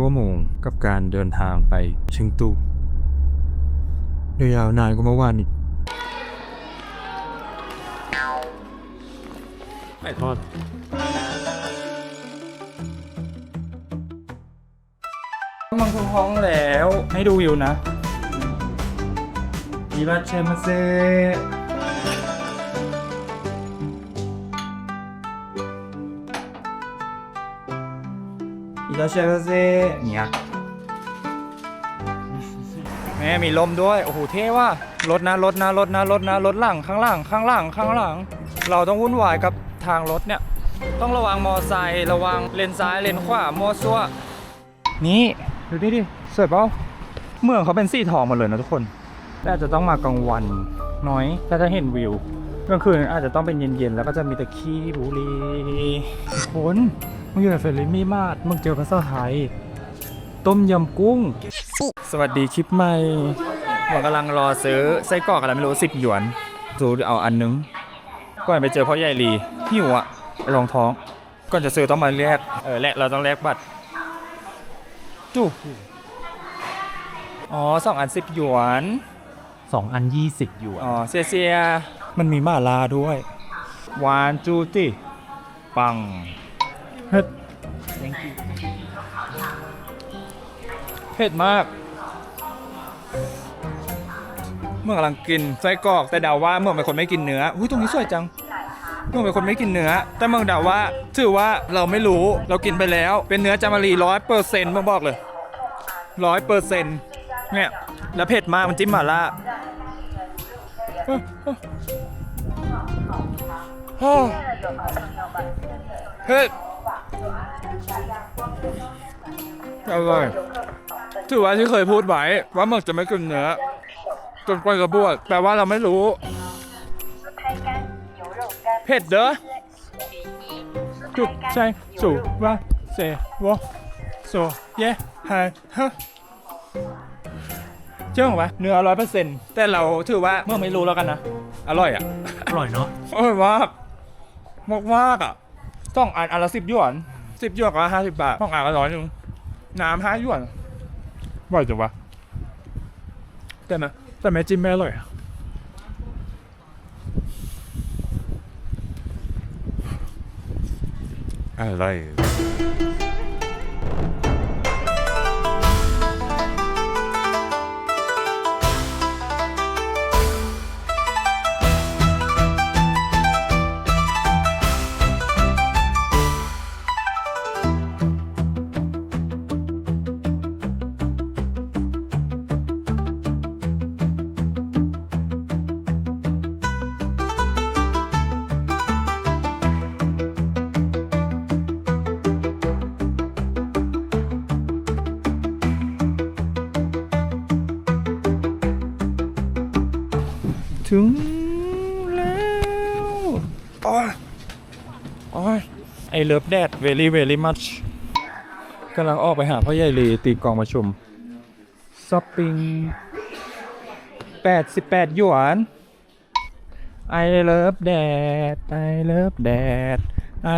ชั่วโมงกับการเดินทางไปเชิงตูเดี๋ยวยาวนานกว่าเมื่อวานอีกไก่ทอดมังคุท้องแล้ว ให้ดูวิวนะอีราเช ราเชาเซเนี่ยแม่มีลมด้วย โอ้โห เท่ว่ะรถนะรถนะรถนะรถนะรถหลังข้างหลังข้างหลังข้างหลังเราต้องวุ่นวายกับทางรถเนี่ย ต้องระวังมอไซค์ระวังเลนซ้ายเลนขวามัวซัวนี่ ดูดิดิสวยเปล่าเมืองเขาเป็นสีทองหมดเลยนะทุกคนแต่อาจจะต้องมากลางวันน้อยถ้าจะเห็นวิวกลางคืนอาจจะต้องเป็นเย็นๆ แล้วก็จะมีต่ขี้บุรีคน มึงอยู่ในเฟรนลี่มาดมึงเจอภาษาไทย ต้มยำกุ้ง สวัสดีคลิปใหม่ผมกำลังรอซื้อไส้กรอกอะไรไม่รู้สิบหยวนซื้อเอาอันนึง ก่อนไปเจอพ่อใหญ่ลีหิวอะรองท้อง ก่อนจะซื้อต้องมาแลกเออแลกเราต้องแลกบัตรจูอ๋อสองอันสิบหยวนสองอันยี่สิบอยู่อ๋อเซียเซียมันมีมาลาด้วย หวานจูติ ปัง เผ็ดเผ็ดมาก เมื่อกำลังกินไส้กรอก แต่เดาว่าเมื่อเป็นคนไม่กินเนื้ออุ้ยตรงนี้สวยจัง เมื่อเป็นคนไม่กินเนื้อ แต่เมื่อเดาว่าถือว่าเราไม่รู้เรากินไปแล้ว เป็นเนื้อจามารีร้อยเปอร์เซ็นต์เมื่อบอกเลยร้อยเปอร์เซ็นต์เนี่ยแล้วเผ็ดมากมันจิ้มหม่าล่าฮ่าเฮ้ย อร่อยถือว่าที่เคยพูดไว้ว่าหมึกจะไม่กินเนื้อจนกว่ากระบวดแปลว่าเราไม่รู้เผ็ดเด้อจุดใช่สูว่าเซวอโซเย่ไฮฮะเชื่อผมปะเนื้อร้อยเปอร์เซ็นต์แต่เราถือว่าเมื่อไม่รู้แล้วกันนะ อร่อยอะ อร่อยเนาะอร่อยมากมากมากอะต้องอ่านอันละสิบหยวน สิบหยวนก็ห้าสิบบาทต้องอ่านก็ร้อยหนึ่งน้ำห้าหยวนอร่อยจังวะแต่นะแต่แม่จิ้มไม่อร่อยอะอะไร ยไอเลิฟแดด very very much กำลังออกไปหาพ่อใหญ่ลีตีกองประชุมช้อปปิ้ง88 หยวน I love that I love that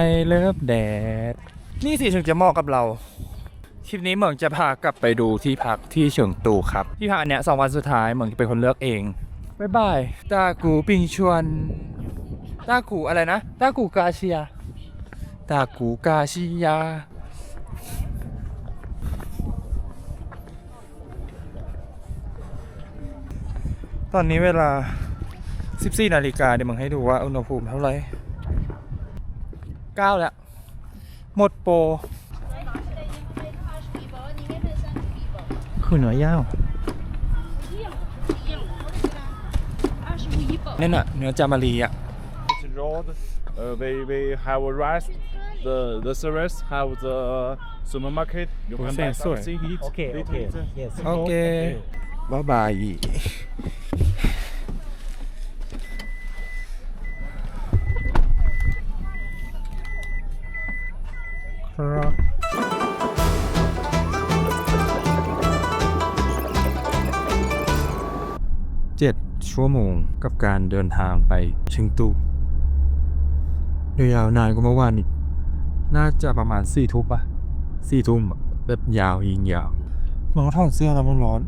I love that นี่สิถึงจะเหมาะกับเราคลิปนี้เหมืองจะพากลับไปดูที่พักที่เฉิงตูครับ ที่พักอันเนี้ยสองวันสุดท้ายเหมืองจะเป็นคนเลือกเองบ๊ายบายตากูปิงชวนตากูอะไรนะตากูกาเชีย ตากูกาชิยา ตอนนี้เวลา 14 นาฬิกาเดี๋ยวมึงให้ดูว่าอุณหภูมิเท่าไหร่9แล้ว หมดโปรคือเนื้อย่างนั่นน่ะเนื้อจามารีอะ Road, Uh, we we have a rice. The the service have the supermarket. You can buy Thanks, sorry. something eat. Okay, eat, okay. eat. Yes. โอเคบ๊ายบาย ครับ เจ็ดชั่วโมงกับการเดินทางไปเชิงตูเดี๋ยวยาวนานกว่าเมื่อวานอีก น่าจะประมาณสี่ทุ่มปะสี่ทุ่มอะแบบยาวยิงยาวมันก็ถอดเสื้อแล้วมันร้อน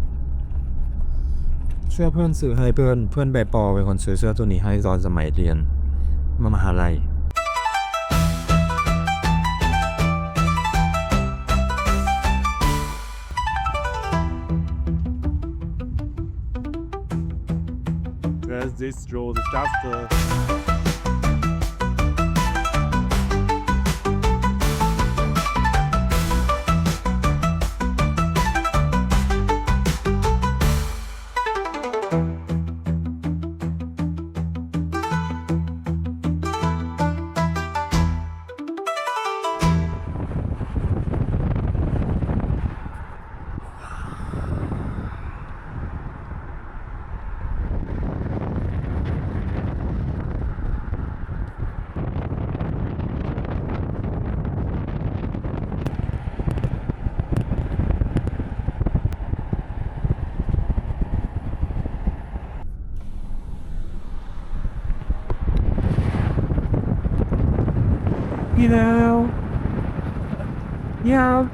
เสื้อเพื่อนซื้อให้เพื่อนเพื่อนแบบปอเป็นคนซื้อเสื้อตัวนี้ให้ตอนสมัยเรียนมามหาลัย There's this road just uh, Đi nào Nhau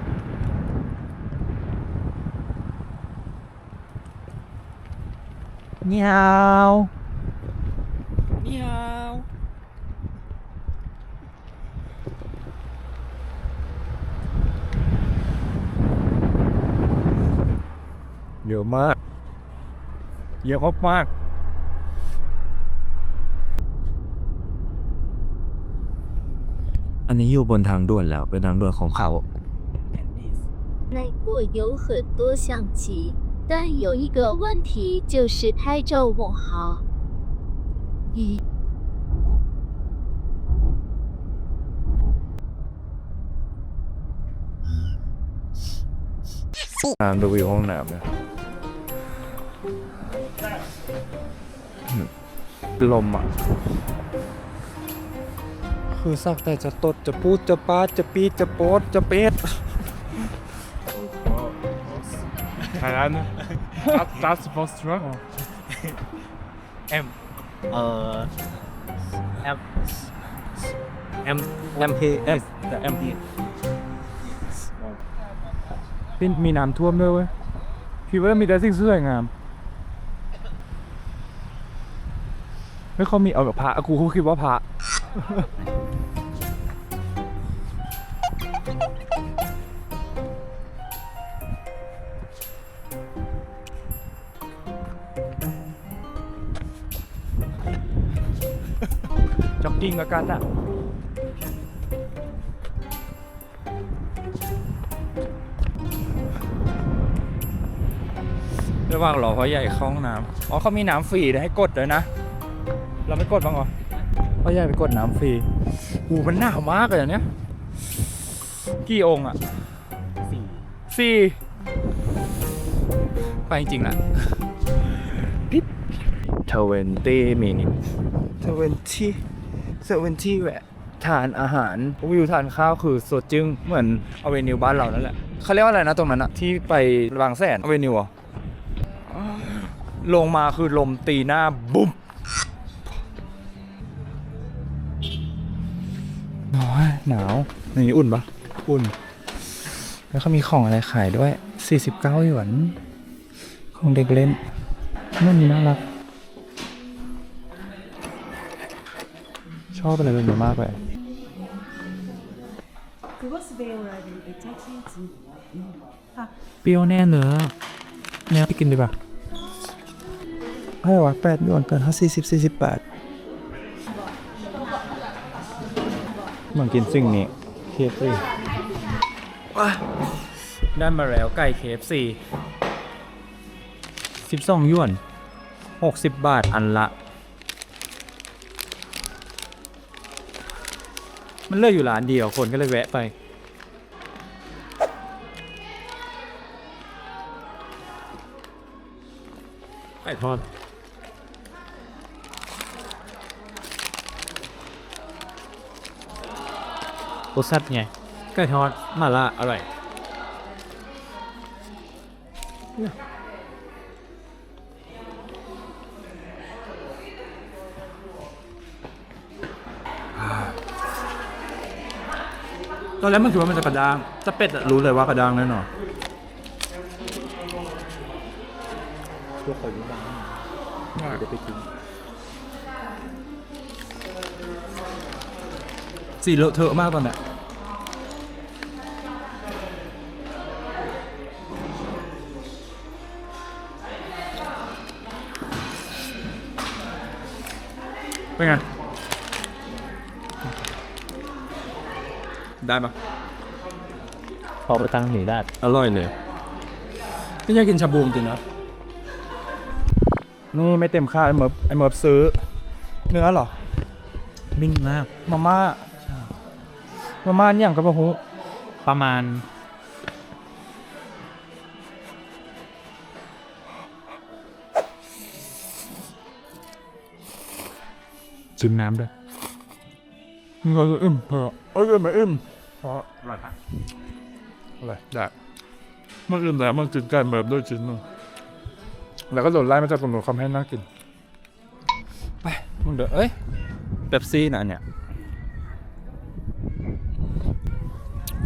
Nhau Nhau เยอะมาก เยอะมาก อั นนี้อยู่บนทางด่วนแล้วเป็นทางด่วนของเขา 来过有很多相机，但有一个问题就是拍照不好。咦， น้ำดูวิวห้องน้ำเนี่ยลมอ่ะ คือสักแต่จะตดจะพูดจะปาดจะปีดจะโป๊ดจะเป็ด Thailand. that, that's for struggle. em ờ em em em thì em em thì พี่มีน้ำท่วมด้วยเว้ยคิดว่ามีแต่สิ่งสวยงามไม่เขามีเอาแบบพระกูคิดว่าพระ จ็อกกิ้งกับกันอะระหว่างรอพ่อใหญ่เข้าห้องน้ำอ๋อเขามีน้ำฟรีให้กดด้วยนะ เราไม่กดบ้างเหรอพ่อใหญ่ไปกดน้ำฟรีอูมันหนาวมากเลยเนี้ยกี่องค์อะสี่สี่ ไปจริงๆละพิบทเวนตี้มินิทเวนตี้ทเวนตี้แหวะทานอาหารวิวทานข้าวคือสดจึงเหมือนอเวนิวบ้านเรานั่นแหละเขาเรียกว่าอะไรนะตรงนั้นอะที่ไปบางแสนอเวนิวอะลงมาคือลมตีหน้าบุ้มโอ้ยหนาวในนี้อุ่นปะอุ่น แล้วเขามีของอะไรขายด้วย 49หยวน ของเด็กเล่นนั่นนี่น่ารัก ชอบอะไรแบบนี้มากเลยเปรี้ยวแน่เนื้อเนี่ยไปกินดีป่ะเท่าไหร่วะแปดหยวนเกินห้าสี่สิบสี่สิบแปดเหมือนกินสิ่งนี้ KFC ได้มาแล้วไก่ KFC 12หยวน 60 บาทอันละ มันเลือกอยู่ร้านเดียวคนก็เลยแวะไปไก่ทอดรสชาติไงไก่ทอดมาล่าอร่อย ตอนอนแรกมันคิดว่ามันจะกระด้างจะเป็ดอะรู้เลยว่ากระด้างแน่นอนสีเลอะเทอะมากตอนเนี้ยเป็นไง ได้ปะพอไปตั้งหนีได้อร่อยเลยไม่ใช่กินชาบูจริงนะนี่ไม่เต็มค่าไอ้เมิร์ฟไอ้เมิร์ฟซื้อ เนื้อเหรอนิ่งมาก มาม่ามาม่าเนี่ยงกับพะฮูประมาณจิ้มน้ำด้วยมันก็อึมเพอเอ้ยไม่อึม เพราะอร่อยปะอะไรได้เมื่ออื่นแล้วมันกินไก่เมิร์ฟด้วยชิ้นหนึงแล้วก็โดนไล่มาจากตำรวจคำให้นั่งกิน ไปมึงเดี๋ยวเอ้ยเป๊ปซี่นะอันเนี่ย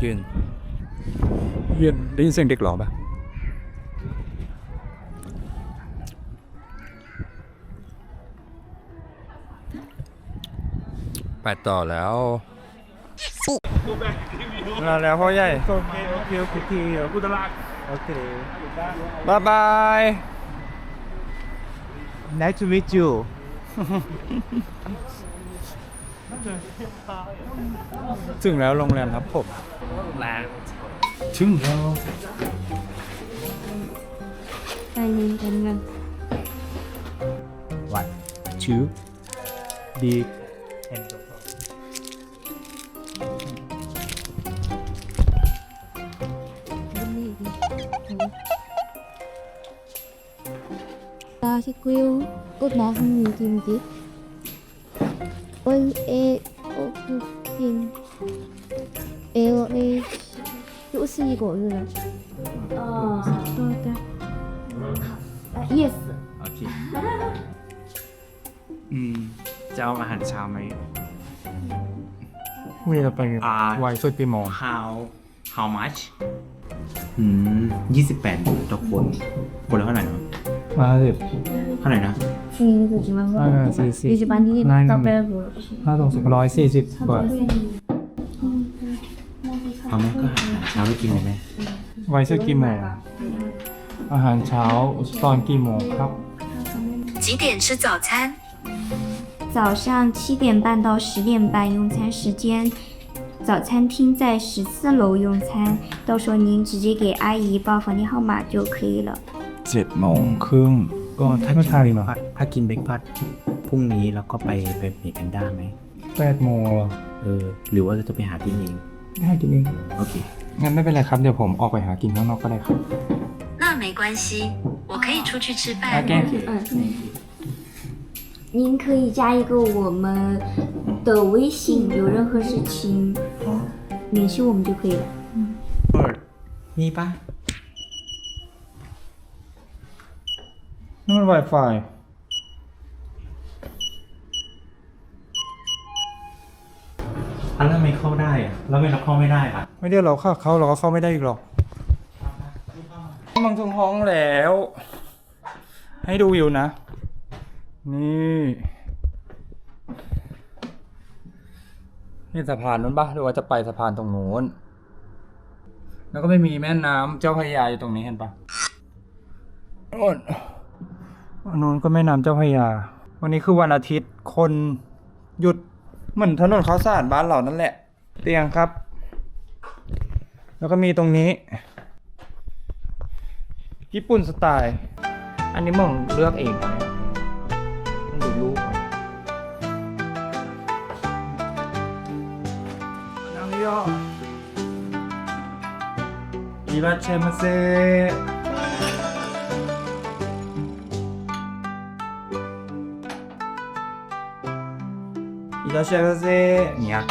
ยืนยืนได้ยินเสียงเด็กหรอปะไปต่อแล้ว นั่นแล้วพ่อใหญ่ โอเคโอเคโอเคกูตลาดโอเคบายบาย Nice to meet you ถึงแล้วโรงแรมครับผมแลนถึงแล้วไปเย็นกันหนึ่ง one two big and 시크요 꽃 나선 느낌이지 원에 오프킨 에어레 옷은 이거 누나 어 아, 예스 โอเค อืม จะเอาอาหารเช้าไหม เวลาไปอ่า ไวสุดปีหมอ how how much อืมยี่สิบแปดต่อคนคนละเท่าไหร่เนาะ 是一个几万块？大概是是也就把你那到那百多。 ห้าตรงสิบร้อยสี่สิบกว่า เอาไหมก็หาอาหารเช้าไปกินเลยไหม ไวสุดกี่โมง อาหารเช้าตอนกี่โมงครับ 几点吃早餐？早上七点半到十点半用餐时间，早餐厅在十四楼用餐，到时候您直接给阿姨报房间号码就可以了。 เจ็ดโมงครึ่ง ก็ถ้า ไม่ กิน ทานดีเนอะ ถ้ากินเบรกฟาสต์พรุ่งนี้เราก็ไปไปเมกันด้าไหม แปดโมงเหรอ เออ หรือว่าจะต้องไปหาที่เอง ไม่ให้กินเอง โอเค งั้นไม่เป็นไรครับ เดี๋ยวผมออกไปหากินข้างนอกก็ได้ครับ 那没关系，我可以出去吃饭。 โอเค 嗯，您可以加一个我们的微信，有任何事情联系我们就可以了。 เปิด มีปะ นี่มัน Wi-Fi อันแล้วทำไมเข้าได้อะแล้วทำไมเราเข้าไม่ได้อะไม่ได้เราเข้าเขาเราก็เข้าไม่ได้อีกหรอกมังถึงห้องแล้ว ให้ดูวิวนะ นี่นี่สะพานนู้นปะหรือว่าจะไปสะพานตรงนู้น แล้วก็ไม่มีแม่น้ำเจ้าพระยาอยู่ตรงนี้เห็นปะโน่น อันนู้นก็แม่น้ำเจ้าพระยา วันนี้คือวันอาทิตย์คนหยุดเหมือนถนนข้าวสารบ้านเรานั่นแหละ เตียงครับ แล้วก็มีตรงนี้ ญี่ปุ่นสไตล์ อันนี้มึงเลือกเองนะมึงดูรูปนนั่งย่ออิราเชมาเซอิราเชมาเซเนี่ย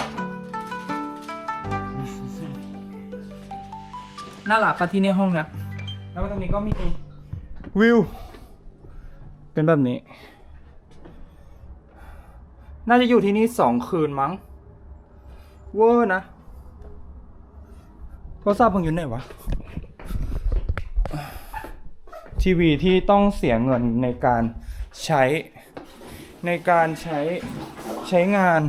น่ารักปะที่นี่ห้องนะแล้วก็ตรงนี้ก็มีวิว เป็นแบบนี้ น่าจะอยู่ที่นี่สองคืนมั้ง เวอร์นะ โทรศัพท์มึงอยู่ไหนวะ ทีวีที่ต้องเสียเงินในการใช้ในการใช้ ใช้งาน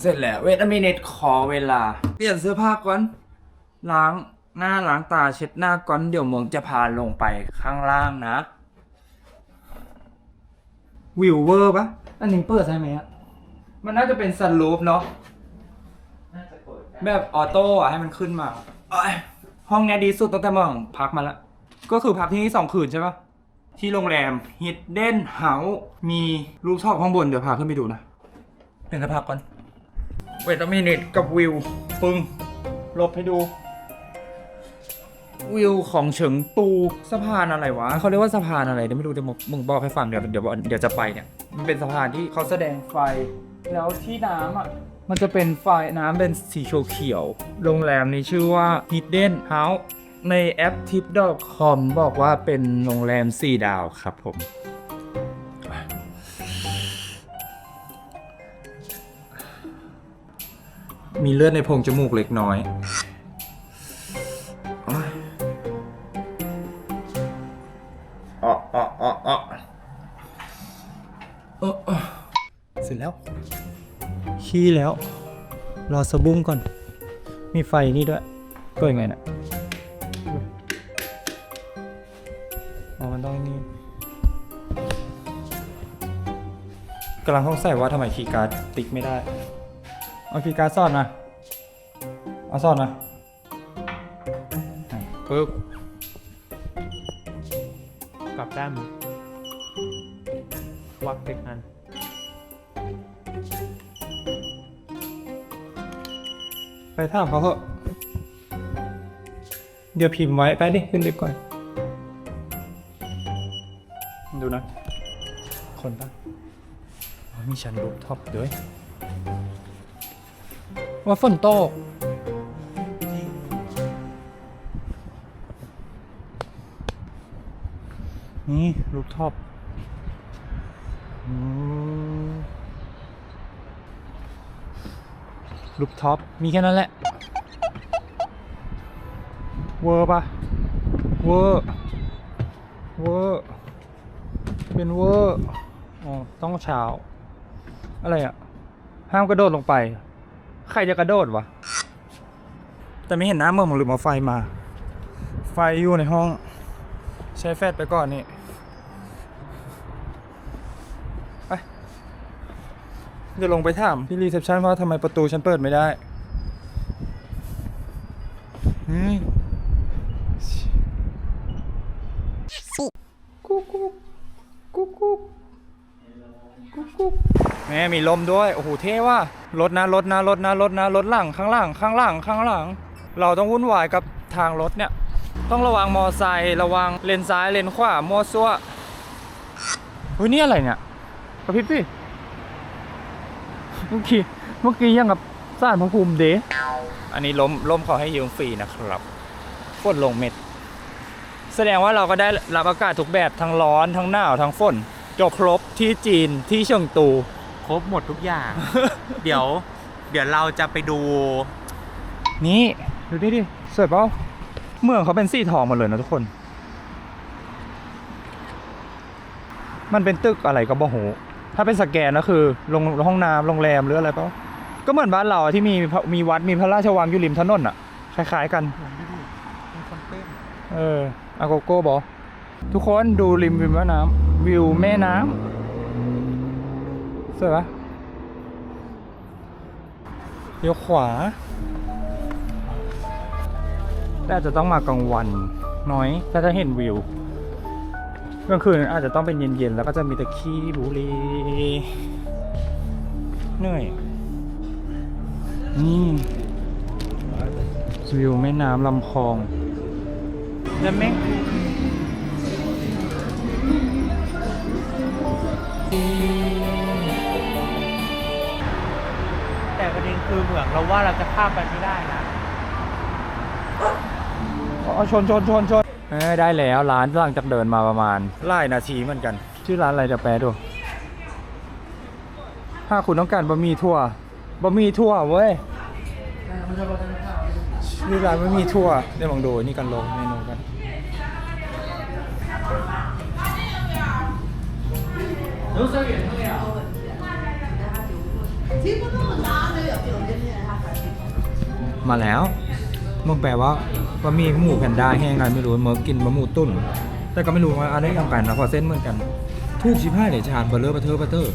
เสร็จแล้วเวทมินิตขอเวลา เปลี่ยนเสื้อผ้าก่อน ล้างหน้าล้างตาเช็ดหน้าก่อน เดี๋ยวมึงจะพาลงไปข้างล่างนะ วิวเวอร์ปะอันนี้เปิดใช่ไหมอะมันน่าจะเป็นซันรูฟเนาะแบบออโต้อะให้มันขึ้นมาเอ้ยห้องเนี้ยดีสุดตั้งแต่เมึงพักมาแล้วก็คือพักที่นี่สองคืนใช่ปะที่โรงแรม Hidden House มีรูปชอบข้างบน เดี๋ยวพาขึ้นไปดูนะ เป็นสภาพก่อน เวทมินิตกับวิวปึ้งลบให้ดู วิวของเฉิงตูสะพานอะไรวะเขาเรียกว่าสะพานอะไรเดี๋ยวไม่รู้เดี๋ยวมึงมึงบอกให้ฟังเดี๋ยวเดี๋ยวเดี๋ยวจะไปเนี่ยมันเป็นสะพานที่เขาแสดงไฟ แล้วที่น้ำอะมันจะเป็นไฟน้ำเป็นสีเขียวๆโรงแรมนี้ชื่อว่า Hidden House ในแอป tip.com บอกว่าเป็นโรงแรม 4 ดาวครับผม มีเลือดในโพรงจมูกเล็กน้อยโอ๊ยอะอ่อะอะเออเอสร็จแล้ว ขี้แล้ว รอสบุ้งก่อน มีไฟนี่ด้วยเปิดไงนะอ๋อมันต้องนี่กำลังสงสัยว่าทำไมคีย์การ์ดติ๊กไม่ได้ เอาคีย์การ์ดซ่อนมา เอาซ่อนมาไหนปึ๊บกลับแต้มวักเด็กอันไปถามเขาเถอะเดี๋ยวพิมพ์ไว้ ไปดิ ขึ้นลิฟต์ก่อน ดูนะ คนปะอ๋อมีชั้นรูปท็อปด้วย ว่าฝนตก นี่รูปท็อปอืมรูปท็อป มีแค่นั้นแหละ เวอร์ปะเวอร์ เวอร์ เป็นเวอร์ อ๋อ ต้องเช้า อะไรอะ ห้ามกระโดดลงไป ใครจะกระโดดวะ แต่ไม่เห็นน้ำเมื่อผมลืมเอาไฟมา ไฟอยู่ในห้อง ใช้แฟดไปก่อนนี่ไปเดี๋ยวลงไปถามที่รีเซพชันว่าทำไมประตูฉันเปิดไม่ได้อืมกุ๊กกุ๊กกุ๊กกุ๊กกุ๊กกุ๊ก แม่มีลมด้วยโอ้โหเท่ว่ะรถนะรถนะรถนะรถนะรถหลังข้างหลังข้างหลังข้างหลังเราต้องวุ่นวายกับทางรถเนี่ยต้องระวังมอไซค์ระวังเลนซ้ายเลนขวามัวซั่วเฮ้ยนี่อะไรเนี่ยกระพริบสิเมื่อกี้เมื่อกี้ยังกับสารพระภูมิเดะอันนี้ล้มล้มขอให้ยืมฟรีนะครับฝนลงเม็ด แสดงว่าเราก็ได้รับอากาศทุกแบบทั้งร้อนทั้งหนาวทั้งฝนจบครบที่จีนที่เชิงตู ครบหมดทุกอย่าง เดี๋ยว เดี๋ยวเราจะไปดู นี่ ดูดิดิสวยเปล่าเมืองเขาเป็นสีทองหมดเลยนะทุกคน มันเป็นตึกอะไรก็บ่โหถ้าเป็นสแกนก็คือโรงห้องน้ำโรงแรมหรืออะไรเปล่าก็เหมือนบ้านเราอะที่มีพระมีวัดมีพระราชวังอยู่ริมถนนอะ คล้าย ๆ กันเอออาโกโก้บอกทุกคนดูริมริมแม่น้ำวิวแม่น้ำ สวยปะเลี้ยวขวาแต่อาจจะต้องมากลางวันน้อยถ้าจะเห็นวิวกลางคืนอาจจะต้องเป็นเย็นๆ แล้วก็จะมีต่ขี้บุรีเหนื่อย นี่วิวแม่น้ำลำคลองจะ คือเหมืองเราว่าเราจะข้ามไปไม่ได้นะเอาชนชนชนชนเอ้ยได้แล้วร้านหลังจากเดินมาประมาณไล่นาทีเหมือนกัน ชื่อร้านอะไรจะแปลดู ถ้าคุณต้องการบะหมี่ทั่วบะหมี่ทั่วเว้ยชนี่ร้านไม่มีทั่วเดี๋ยวลองดูนี่กันลงเมนูกัน มาแล้วมึงแปลว่าว่ามีหมูแพนด้าแห้งอะไรไม่รู้เมื่อกินบะหมูตุ้น แต่ก็ไม่รู้ว่าอะไรยังกันนะเพอเส้นเหมือนกันทูบชิบห้าเดี๋ยชานเบลเลอร์บัตเตอร์บัตเตอร์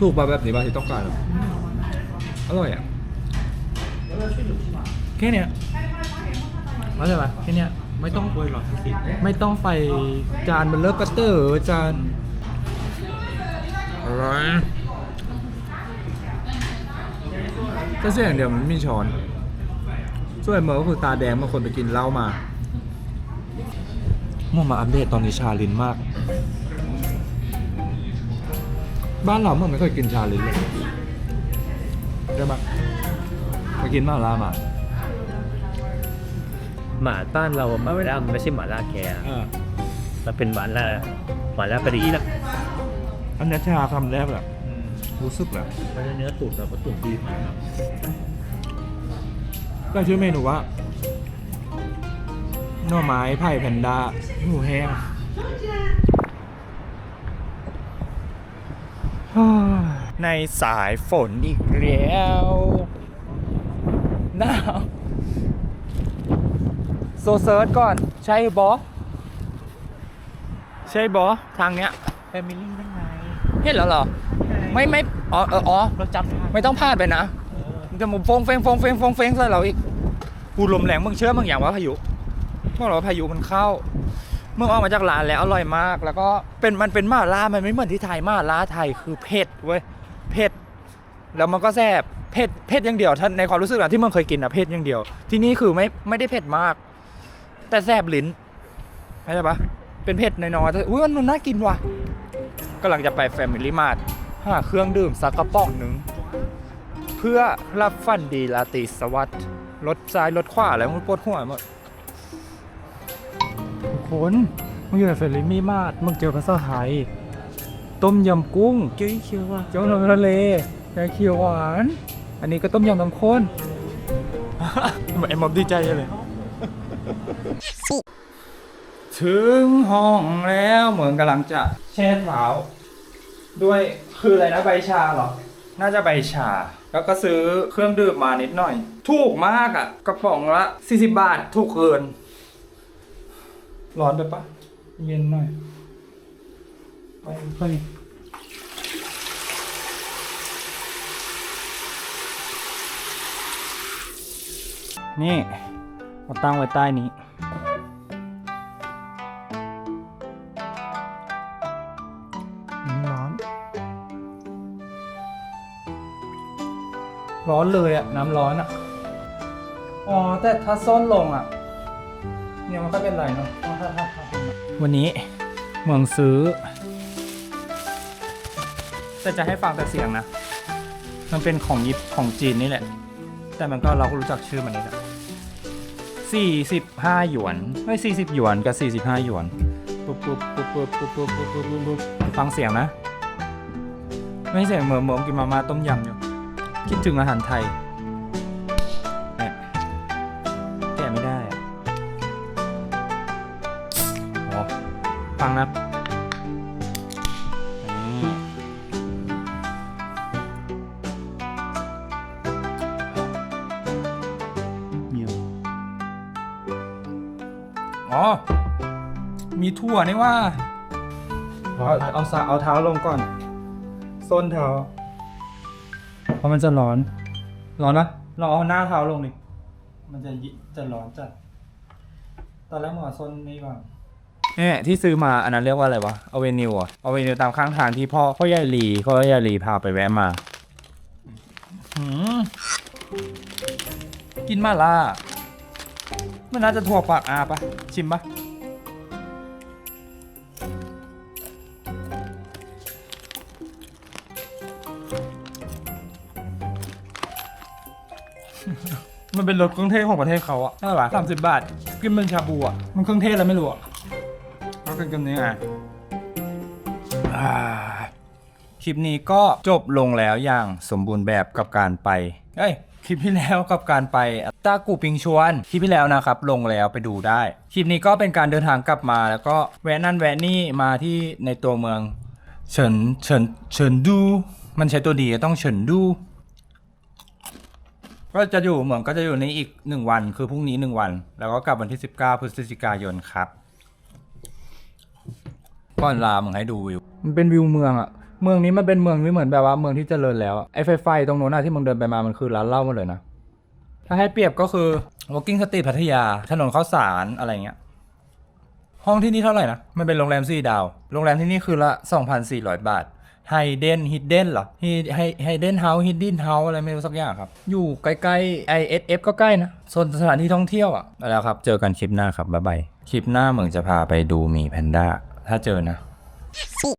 ถูกป่ะแบบนี้ป่ะที่ต้องการอะอร่อยอะแค่เนี้ยเข้าใจป่ะแค่เนี้ย ไม่ต้องกล้วยหลอดสิไม่ต้องไปจานเบลเลอร์บัตเตอร์จานอะไรก็เสียอย่างเดียวมันไม่มีช้อน ส่วนเมอร์ก็คือตาแดงบางคนไปกินเหล้ามามั่วมาอัปเดตตอนนี้ชาลินมาก บ้านเราเมื่อไม่เคยกินชาลินเลยใช่ปะไปกินมาล่ามา หมาบ้านเราไม่ได้มันไม่ใช่หมาล่าแกอะมันเป็นหมาล่าหมาล่ากะหรี่นะอันนี้ชาคำแรกแบบรู้สึกแบบมันจะเนื้อตุ๋นแบบว่าตุ๋นดีมากครับก็ชื่อเมนูว่าหน่อไม้ไผ่แพนด้าหมูแห้งในสายฝนอีกแล้วหนาวโซเซิร์ชก่อน ใช่บอใช่บอทางเนี้ยแฟมิลี่ได้ไงเห็นแล้วเหรอ ไม่ไม่อ๋อเอออ๋อเราจำได้ไม่ต้องพลาดไปนะมันจะมุฟงเฟงฟงเฟงฟงเฟงใส่เราอีกปูลมแรงมึงเชื่อมึงอย่างว่าพายุพวกเราพายุมันเข้าเมื่อออกมาจากร้านแล้วอร่อยมาก แล้วก็เป็นมันเป็นหม่าล่ามันไม่เหมือนที่ไทยหม่าล่าไทยคือเผ็ดเว้ยเผ็ดแล้วมันก็แซ่บเผ็ดเผ็ดอย่างเดียวท่านในความรู้สึกอะที่มึงเคยกินอะเผ็ดอย่างเดียว ที่นี่คือไม่ไม่ได้เผ็ดมาก แต่แซ่บลิ้นเข้าใจปะเป็นเผ็ดน้อยๆแต่อุ้ยมันน่ากินว่ะกำลังจะไปแฟมิลี่มาร์ทหาเครื่องดื่มสักกระป๋องหนึ่งเพื่อรับฟันดีลาตรีสวัสดิ์รถซ้ายรถขวาแล้วมันปวดหัวหมดทุกคนมึงอยู่ในเฟรนลี่มาร์ทมึงเจอภาษาไทยต้มยำกุ้งเจ๊เชียวว่าเจ้าหน้ำทะเลแกงเขียวหวาน อันนี้ก็ต้มยำน้ำข้นไอ้มอบดีใจเลย ถึงห้องแล้วเหมือนกำลังจะแช่เท้าด้วยคืออะไรนะใบชาเหรอ น่าจะใบชา แล้วก็ซื้อเครื่องดื่มมานิดหน่อย ถูกมากอะ่ะ กระป๋องละ 40 บาท ถูกเกิน ร้อนไปปะ เย็นหน่อย ไปไปนี่ มาตั้งไว้ใต้นี้อืมร้อน ร้อนเลยอะน้ำร้อนอะอ๋อ แต่ถ้าซ่อนลงอะเนี่ยมันก็เป็นไรเนาะวันนี้เมืองซื้อ แต่จะให้ฟังแต่เสียงนะ มันเป็นของยิปของจีนนี่แหละ แต่มันก็เราก็รู้จักชื่อมันนี่แหละ 45 หยวนไม่40 หยวนกับสี่สิบห้าหยวนปุ๊บปุ๊บปุ๊บปุ๊บปุ๊บปุ๊บปุ๊บปุ๊บปุ๊บปุ๊บฟังเสียงนะ ไม่เสียงเหมือนเหมือนกินมาม่าต้มยำอยู่ คิดถึงอาหารไทย มีถั่วนี่ว่าเอาเอาสาเอาเท้าลงก่อน ส้นเท้า เพราะมันจะร้อน ร้อนนะลองเอาหน้าเท้าลงดิมันจะยิจะร้อนจัด ตอนแรกมันเอาส้นนี่บ้างเนี่ยที่ซื้อมาอันนั้นเรียกว่าอะไรวะเอาเวนิวอะเอาเวนิวตามข้างทางที่พ่อพ่อยายลีพ่อยายลีพาไปแวะมาหืมกินมาล่ามันน่าจะถั่วปากอาปะชิมปะ เป็นรสเครื่องเทศของประเทศเขาอะเท่าไหร่สามสิบบาท กินเป็นชาบูอะมันเครื่องเทศแล้วไม่รู้อะแล้วกินกันนี้ไงอ่าคลิปนี้ก็จบลงแล้วอย่างสมบูรณ์แบบกับการไปเอ้ยคลิปที่แล้วกับการไปตากูปิงชวนคลิปที่แล้วนะครับลงแล้วไปดูได้คลิปนี้ก็เป็นการเดินทางกลับมา แล้วก็แวะนั่นแวะนี่มาที่ในตัวเมืองเฉินเฉินเฉินดู มันใช้ตัวดีก็ต้องเฉินดู ก็จะอยู่เหมือนก็จะอยู่ในอีกหนึ่งวันคือพรุ่งนี้หนึ่งวัน แล้วก็กลับวันที่19พฤศจิกายนครับก่อนลามึงให้ดูวิว มันเป็นวิวเมืองอะเมืองนี้มันเป็นเมืองที่เหมือนแบบว่าเมืองที่เจริญแล้วอะไอ้ไฟไฟตรงโน้นอะที่มึงเดินไปมามันคือร้านเหล้าหมดเลยนะ ถ้าให้เปรียบก็คือ Walking Street พัทยา ถนนข้าวสารอะไรเงี้ย ห้องที่นี่เท่าไหร่นะ มันเป็นโรงแรมสี่ดาว โรงแรมที่นี่คือละ 2,400 บาท ไฮเดนฮิดเดนเหรอไฮไฮเดนเฮาส์ฮิดดินเฮาส์อะไรไม่รู้สักอย่างครับ อยู่ใกล้ๆ ISF ก็ใกล้นะโซนสถานที่ท่องเที่ยวอะแล้วครับ เจอกันคลิปหน้าครับบ๊ายบายคลิปหน้าเหมืองจะพาไปดูหมีแพนด้าถ้าเจอนะ